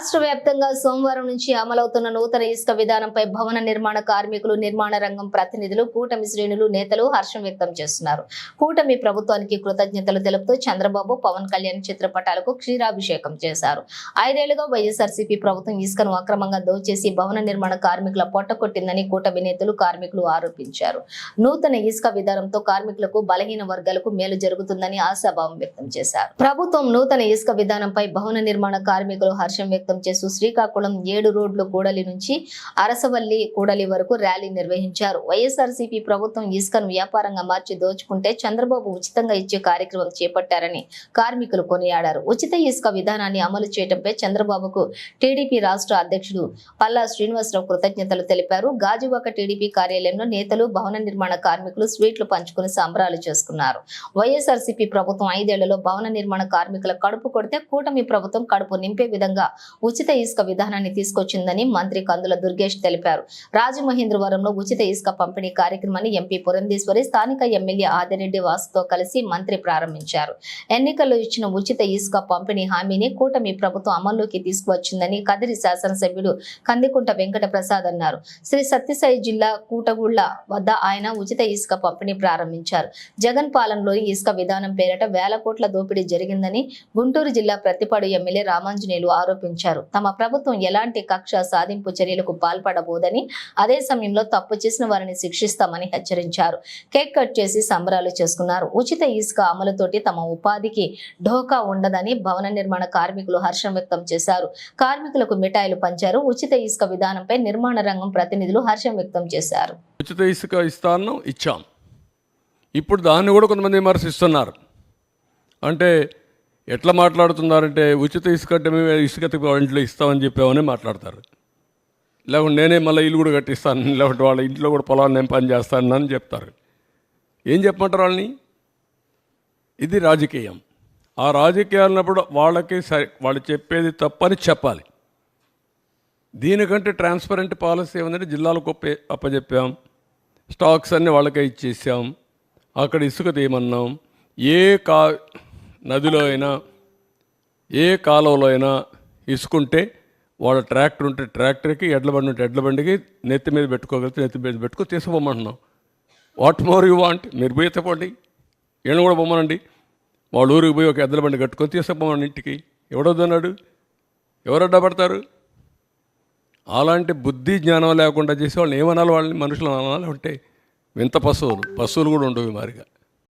రాష్ట్ర వ్యాప్తంగా సోమవారం నుంచి అమలవుతున్న నూతన ఇసుక విధానంపై భవన నిర్మాణ కార్మికులు నిర్మాణ రంగం ప్రతినిధులు కూటమి శ్రేణులు నేతలు హర్షం వ్యక్తం చేస్తున్నారు. కూటమి ప్రభుత్వానికి కృతజ్ఞతలు తెలుపుతూ చంద్రబాబు పవన్ కళ్యాణ్ చిత్రపటాలకు క్షీరాభిషేకం చేశారు. ఐదేళ్ళుగా వైఎస్ఆర్సీపీ ప్రభుత్వం ఇసుకను అక్రమంగా దోచేసి భవన నిర్మాణ కార్మికుల పొట్టకొట్టిందని కూటమి నేతలు కార్మికులు ఆరోపించారు. నూతన ఇసుక విధానంతో కార్మికులకు బలహీన వర్గాలకు మేలు జరుగుతుందని ఆశాభావం వ్యక్తం చేశారు. ప్రభుత్వం నూతన ఇసుక విధానంపై భవన నిర్మాణ కార్మికులు హర్షం వ్యక్తం చేస్తూ శ్రీకాకుళం ఏడు రోడ్లు కూడలి నుంచి అరసవల్లి కూడలి వరకు ర్యాలీ నిర్వహించారు. వైఎస్ఆర్సీపీ ప్రభుత్వం ఇసుకను వ్యాపారంగా మార్చి దోచుకుంటే చంద్రబాబు ఉచితంగా ఇచ్చే కార్యక్రమం చేపట్టారని కార్మికులు కొనియాడారు. ఉచిత ఇసుక విధానాన్ని అమలు చేయడంపై చంద్రబాబుకు టీడీపీ రాష్ట్ర అధ్యక్షుడు పల్లా శ్రీనివాసరావు కృతజ్ఞతలు తెలిపారు. గాజువాక టీడీపీ కార్యాలయంలో నేతలు భవన నిర్మాణ కార్మికులు స్వీట్లు పంచుకుని సంబరాలు చేసుకున్నారు. వైఎస్ఆర్సీపీ ప్రభుత్వం ఐదేళ్ళలో భవన నిర్మాణ కార్మికుల కడుపు కొడితే కూటమి ప్రభుత్వం కడుపు నింపే విధంగా ఉచిత ఇసుక విధానాన్ని తీసుకొచ్చిందని మంత్రి కందుల దుర్గేష్ తెలిపారు. రాజమహేంద్రవరంలో ఉచిత ఇసుక పంపిణీ కార్యక్రమాన్ని ఎంపీ పురంధేశ్వరి స్థానిక ఎమ్మెల్యే ఆదిరెడ్డి వాసుతో కలిసి మంత్రి ప్రారంభించారు. ఎన్నికల్లో ఇచ్చిన ఉచిత ఇసుక పంపిణీ హామీని కూటమి ప్రభుత్వం అమల్లోకి తీసుకువచ్చిందని కదిరి శాసనసభ్యుడు కందికుంట వెంకట ప్రసాద్ అన్నారు. శ్రీ సత్యసాయి జిల్లా కూటగుళ్ళ వద్ద ఆయన ఉచిత ఇసుక పంపిణీ ప్రారంభించారు. జగన్ పాలనలో ఇసుక విధానం పేరట వేల కోట్ల దోపిడీ జరిగిందని గుంటూరు జిల్లా ప్రతిపాడు ఎమ్మెల్యే రామాంజనేయులు ఆరోపించారు. తమ ప్రభుత్వం ఎలాంటి కక్ష సాధింపు చర్యలకు పాల్పడబోదని అదే సమయంలో తప్పు చేసిన వారిని శిక్షిస్తామని హెచ్చరించారు. కేక్ కట్ చేసి సంబరాలు చేసుకున్నారు. ఉచిత ఇసుక అమలుతోటి తమ ఉపాధికి ఢోకా ఉండదని భవన నిర్మాణ కార్మికులు హర్షం వ్యక్తం చేశారు. కార్మికులకు మిఠాయిలు పంచారు. ఉచిత ఇసుక విధానంపై నిర్మాణ రంగం ప్రతినిధులు హర్షం వ్యక్తం చేశారు. ఉచిత ఇసుక ఇస్తాను ఇచ్చాం. ఇప్పుడు దాన్ని కూడా కొంతమంది విమర్శిస్తున్నారు. అంటే ఎట్లా మాట్లాడుతున్నారంటే ఉచిత ఇసుక అంటే మేము ఇసుక ఇంట్లో ఇస్తామని చెప్పామని మాట్లాడతారు. లేకుంటే నేనే మళ్ళీ ఇల్లు కూడా కట్టిస్తాను లేకుంటే వాళ్ళ ఇంట్లో కూడా పొలాన్ని నేను పని చేస్తాను అని చెప్తారు. ఏం చెప్పమంటారు వాళ్ళని? ఇది రాజకీయం. ఆ రాజకీయాలన్నప్పుడు వాళ్ళకి సరి వాళ్ళు చెప్పేది తప్పని చెప్పాలి. దీనికంటే ట్రాన్స్పరెంట్ పాలసీ ఏమందంటే జిల్లాలకు ఒప్పే అప్పచెప్పాం. స్టాక్స్ అన్నీ వాళ్ళకే ఇచ్చేసాం. అక్కడ ఇసుక తీయమన్నాం. ఏ కా నదిలో అయినా ఏ కాలంలో అయినా ఇసుకుంటే వాళ్ళ ట్రాక్టర్ ఉంటే ట్రాక్టర్కి ఎడ్ల బండి ఉంటే ఎడ్ల బండికి నెత్తి మీద పెట్టుకోగలిగితే నెత్తి మీద పెట్టుకో తీసుకుపోమంటున్నాం. వాట్ మోర్ యూ వాంట్ మీరు పోయి ఎత్తపోండి ఈయన కూడా పొమ్మనండి. వాళ్ళ ఊరికి పోయి ఒక ఎద్దల బండి కట్టుకొని తీసుకుపోమని ఇంటికి. ఎవడొద్దన్నాడు ఎవరు అడ్డపడతారు అలాంటి బుద్ధి జ్ఞానం లేకుండా చేసే వాళ్ళని ఏమనాలి? వాళ్ళని మనుషులు అనాలి అంటే వింత పశువులు. పశువులు కూడా ఉండవు మారిగా.